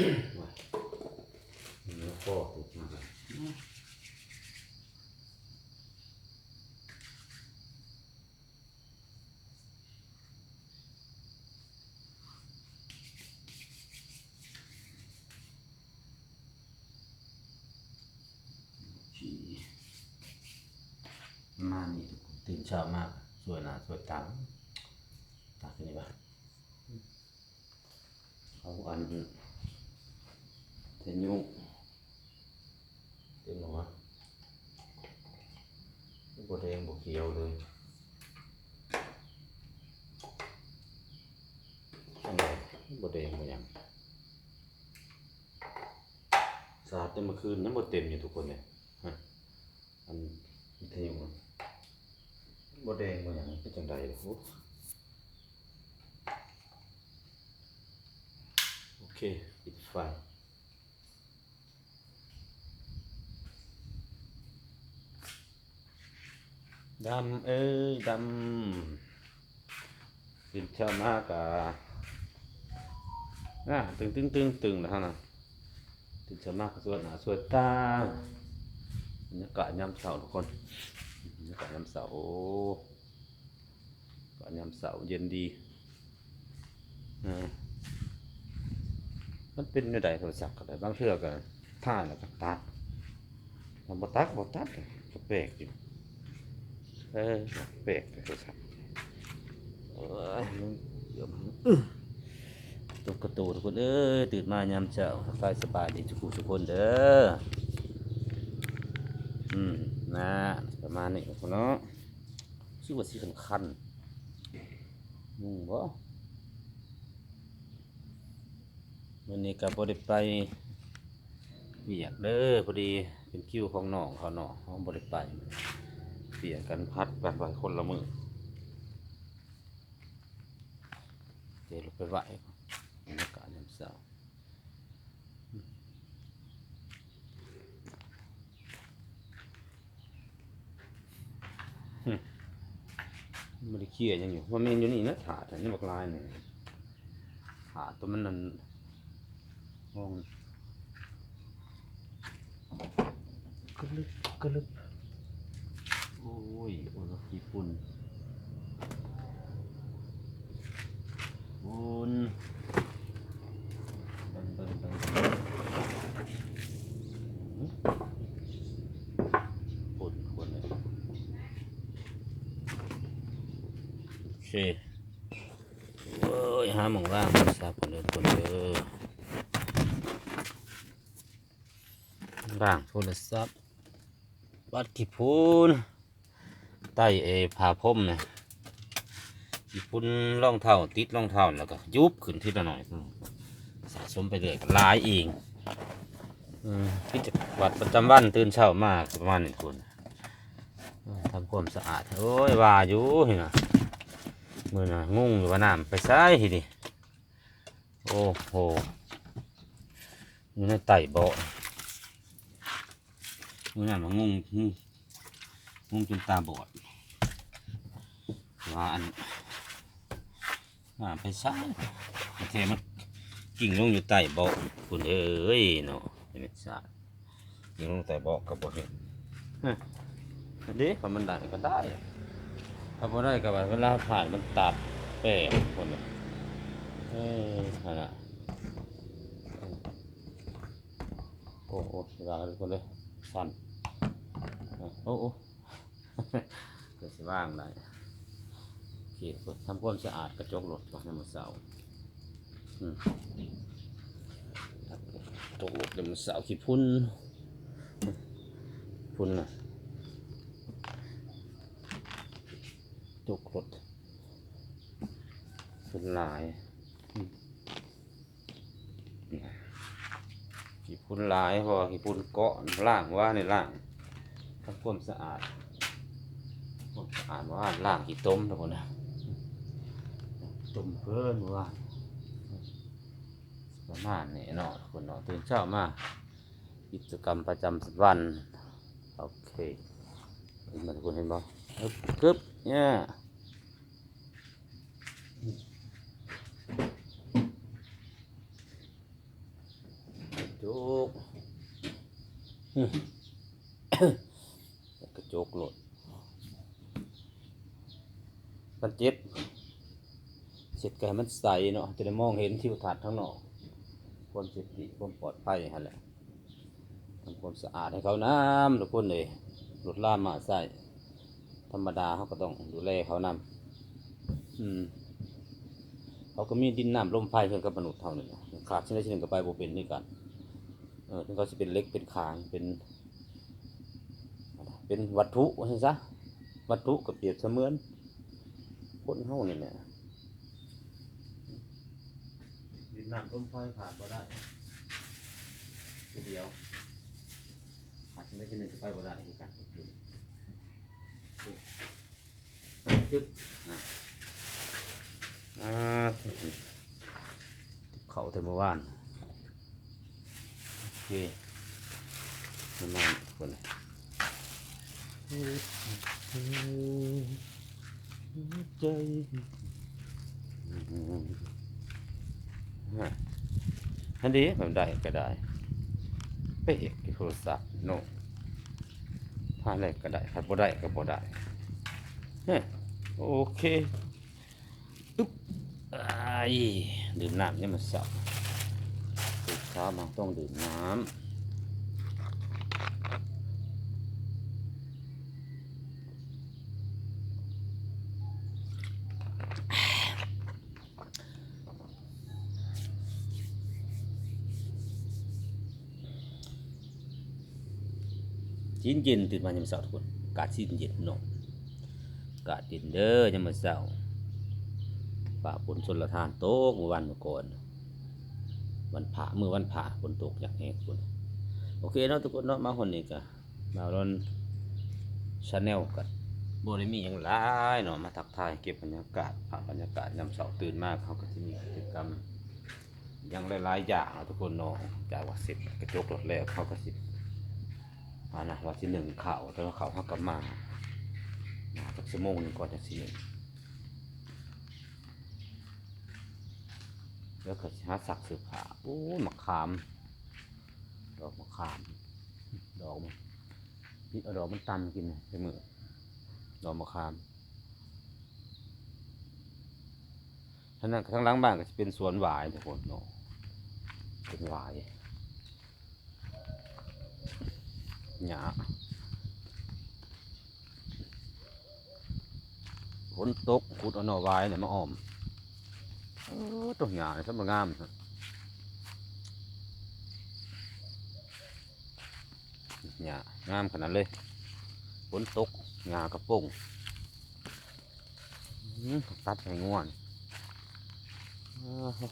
เนื้อข้อถูกมากเลยขี่มานี่ตื่นเช้ามากสวยหน้าสวยตาตาขึ้นนี่ปะเอาอัน เทนยุเต็มหัวบแดงบเขียวเลยอันไหนบแดงบยังสาดแต่เมื่อคืนนั้นบเต็มอยู่ทุกคนเลยฮะอันเทนยุบแดงบยังเป็นจังใดเลยโอเคปิดไฟ ดำเอ้ยดำดินเช้ามากะอะตึงตึงตึงตึงนะฮะนะดินเช้ามากก็สวยหนาสวยตาบรรยากาศยามเสาร์ทุกคนบรรยากาศยามเสาร์โอ้บรรยากาศยามเสาร์เย็นดีอ่ามันเป็นในใดโทรศัพท์ก็ได้บางเทื่อก็ท่านแล้วก็ตัดทำบ่ตัดบ่ตัดก็แปลกอยู่ เออเบรกไปสิครับเอ้ยมันเดี๋ยวมันอื้อตกกระตูทุกคนเอ้ยตื่นมายามเช้าทักทายสบายดีทุกคนทุกคนเด้ออืมนะประมาณนี้ทุกคนเนาะชื่อว่าสีคันคันๆนุ่งบ่วันนี้ก็บ่ได้ไปเวียกเด้อพอดีเป็นคิวของน้องเขาเนาะเขาบ่ได้ไป เปลี่ยกันพัดกันไปคนละมือเดี๋ยวเราไปไหวบรรยากาศยามเช้ามไม่ได้เคลียยังอยู่ว่าเมนอยู่นี่นะถาดนนี้บักลายเนี่ยถาดตัวมันนั่นมองกระลึกกระลึก โอ้ยโอ้ยญี่ปุ่นปุ่นเบิ่งเบิ่งเบิ่งหืมปุ่นคนเลยโอเคโอ้ ยหาหมองว่างมาสับคนเดินคนเด้อว่างโทรศัพท์วัดกี่พูนใต้เอผาพมนี่ยกี่พูนร่องเท้าติดร่องเท้าแล้วก็ยุบขึ้นทีละหน่อยสะสมไปเรื่อยหลายเองอืมกิจวัตรประจำวันตื่นเช้ามากประมาณหนี้คุณทำความสะอาดโอ้ยว่าอยู่เห็นไหม มือน่ะงงอยู่ว่าน้ำไปซ้ายทีดิโอ้โหอยู่ในไต่เบาะมื่อนั้นมันงงงงงงจนตาบอดว่าอันว่าไปซ้ายประเทมันกิ่งลงอยู่ใต้เบาะคุณเอ้ยเนาะเป็นซากิ่งลงใต้เบาะกับบ่เห็นฮะอันนี้พอมันได้ก็ได้ ถ้าบ่ได้ก็ว่าเวลาผ่านมันตัดแป้งคนน่ะเอ้ยนั่นน่ะโอ้โหเวลาทุกคนเลยสั่นโอ้โอ้เกิดสิว่างได้เขีดทำความสะอาดกระจกรถก่อนในมือเสาร์อืมกระจกรถในเสาร์ขี้พุ่นพุ่นนะ จกรถพุ่นลายขี้พุ่นลายพราะว่าขี้พุ่นเกาะล่างว่าในล่างทำความสะอาดความสะอาดว่าล้างกี่ต้มทุกคนนะต้มเพิ่นว่าประมาณนี้เนาะทุกคนเนาะตื่นเช้ามากิจกรรมประจำวันโอเคเห็นไหมทุกคนเห็นบ่กึบกึบเนี่ย กระจกหลดมันเจ็บเสร็จก็ให้มันใสเนาะจะได้มองเห็นทิวทัศน์ข้างนอก ความเสติความปลอดภัยฮะแหละทำความสะอาดให้เขาน้ำทุกคนเลยรถล่ามมาใส่ธรรมดาเขาก็ต้องดูแลเขานำอืมเขาก็มีดินน้ำลมไฟเพื่อนกับมนุษย์เท่านั้นขาดชิ้นใดชิ้นหนึ่งก็ไปบ่เป็นนี่กัน เออถึงเขาจะเป็นเล็กเป็นคางเป็นเป็นวัตถุว่าซั่นซะวัตถุก็เปรียบเสมือนคนเฮานี่แหละดินน้ำลมไฟขาดบ่ได้ทีเดียวขาดชิ้นใดชิ้นหนึ่งก็ไปบ่ได้คือกันจึ๊บอะอ่าเขาแต่เมื่อวานโอ เคมันนอนคนใจฮะอันนี้ผมได้ก็ได้ไปเอกโทรศัพท์โน่ผ่านอะไรก็ได้ผ่านบ่ได้ก็บ่ได้เฮ้ยโอเคไอ้ายดื่มน้ำเนี่ยมันสับ เช้ามาต้องดื่มน้ำจีนเย็นตื่นมาเนี่ยมันเสาร์ทุกคนอากาศจีนเย็นเนาะกาศเย็นเด้อเนี่ยมันเสาร์ป่าฝนชนละทานโตกเมื่อวันเมื่อก่อน วันผ่าเมื่อวันผ่าฝนตกอย่างแห้งฝนโอเคเนาะทุกคนเนาะมาคนนี้ก็มาลอนชาแนลกันบริมีอย่างไรเนาะมาทักทายเก็บบรรยากาศภาบรรยากาศยามเช้าตื่นมากเขาก็จะมีกิจกรรมอย่างหลายๆอย่างเนาะทุกคนเนาะจากว่าสิบกระจกรถแล้วเขาก็สิมานะว่าที่หนึ่งข่าวแต่ว่าข่าวเขากลับมามาสักชั่วโมงหนึงก่อนจะสิหนึ่ง แล้วก็หาสักสือผ้าโอ้ยมะขาม ดอกมะขาม ดอกมันนี่เอาดอกมันตันกินไปมือดอกมะขามทางนั้นทางหล้างบ้านก็จะเป็นสวนหวายทุกคนเนาะเป็นหวายหญ้าฝนตกขุดเอาหน่อไว้เนี่ยมาอ้อม โอ้ตัวหยาเลยสมงามครับหยางามขนาดเลยฝนตกหยากระโปงอื้อตัดให้ง่วนอ้าว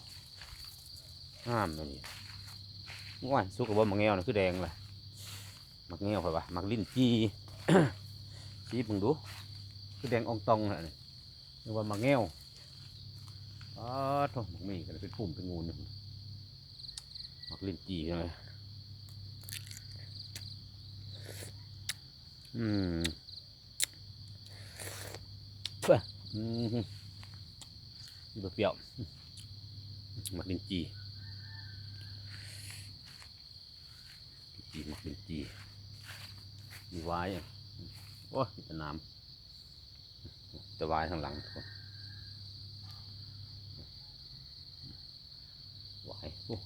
งามเลยนี่ง่วนสุกกับบ่มักแงวนะคือแดงเลยมักแงวไปปะมักลิ้นจีจีมึงดูคือแดงอองตองน่ะนี่เรียกว่ามักแงว อ๋อโถมักมีกันเป็นปุ่มเป็นงูนี่มักลิ้นจีใช่ไหมอืมเพื่ออืมนี่เปรี้ยวมักลิ้นจีจีมักลิ้นจีมีไว้อะโอ้ยมีแต่น้ำแต่ไว้ทางหลังทุกคน ไหวโอ้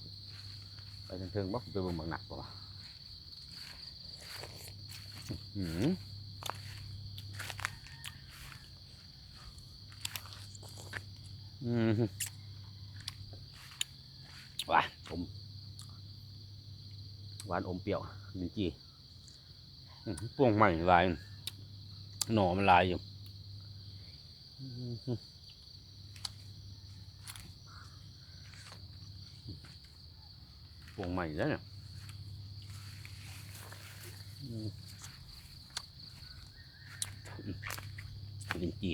ไปเทิงๆบ่ไปเบิ่งบักหนักป่วะอื้อหืออืมหวานอมหวานอมเปรี้ยวลิ้นจี่วงใหม่ลาย หน่อมันลายอยู่อื้อหือ พวงใหม่แล้วเนี่ยลิ้นจี่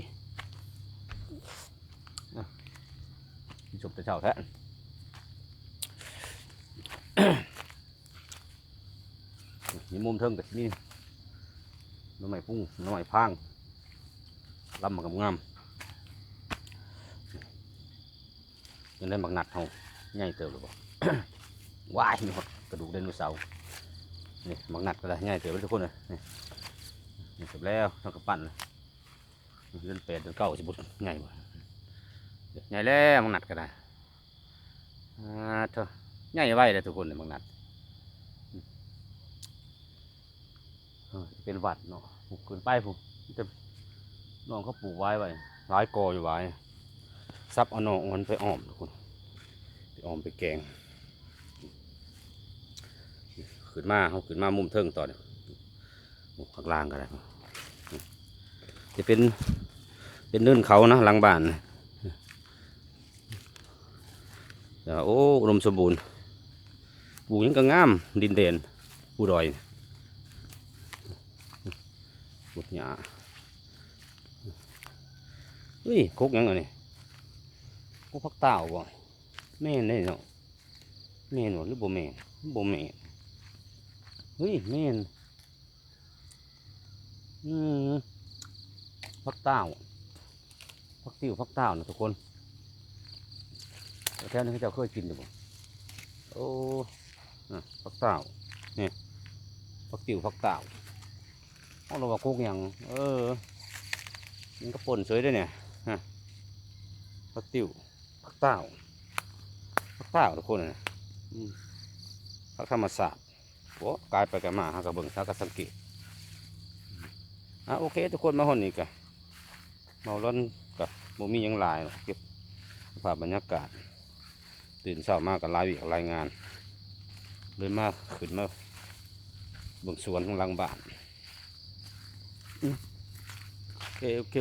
จบแต่เช้าแท้นี่มุมเทิงกับนี่น้ำใหม่ปุ้งน้ำใหม่พางลำมันกับงามยังได้บักหนัดเขาใหญ่เติบหรือเปล่า ว้ายมีหดกระดูกไดโนเสาร์นี่มักนัดก็ได้ง่ายเสือไปทุกคนเลยนี่นี่เสร็จแล้วต้องกระปั้นเลยเดือนแปดเดือนเก้าสิบุตง่ายบ่ง่ายแล้วมักนัดก็ได้อ่าเถอะง่ายไว้เลยทุกคนเลยมักนัดเป็นหวัดเนาะปลูกเกินไปผมแต่น้องเขาปลูกไว้ไว้หลายกออยู่ไว้ซับเอาหนองมันไปอ้อมทุกคนไปอ้อมไปแกง ขึ้นมาเขาขึ้นมามุมเทิงต่อเนี่ยข้างล่างก็ได้จะเป็นเป็นเนินเขานะหลังบ้านโอ้อุดมสมบูรณ์ปลูกยังก็งามดินเด่นผู้ดอยปลูกหญ้าเฮ้ยคกยังไงนี่คกพักเต่าบ่แม่นได้เนาะแม่นหรือบ่แม่นบ่แม่น เฮ้ยแม่นอืมพักเต้าพักติ้วพักเต้านะทุกคนแต่แถวนี้เขาเจะเคยกินอยู่บ่โอ้พักเต้าเนี่ยพักติ้วพักเต้าเอาเราว่าคุกหยังเออมันก็ป่นสวยด้วยเนี่ยฮะพักติ้วพักเต้าพักเต้าทุกคนนะพักธรรมศาสตร์ โอ้กลายไปกันมาหากระเบิงหากระสังเกตอะโอเค ทุกคนมาหนนี่กะเมาล้นกะบ่มียังหลายเก็บภาพบรรยากาศ ตื่นเช้ามากกับรายวิกรายงานเลยมาขึ้นมาเบิ่งสวนของลังบ้านโอเคโอเค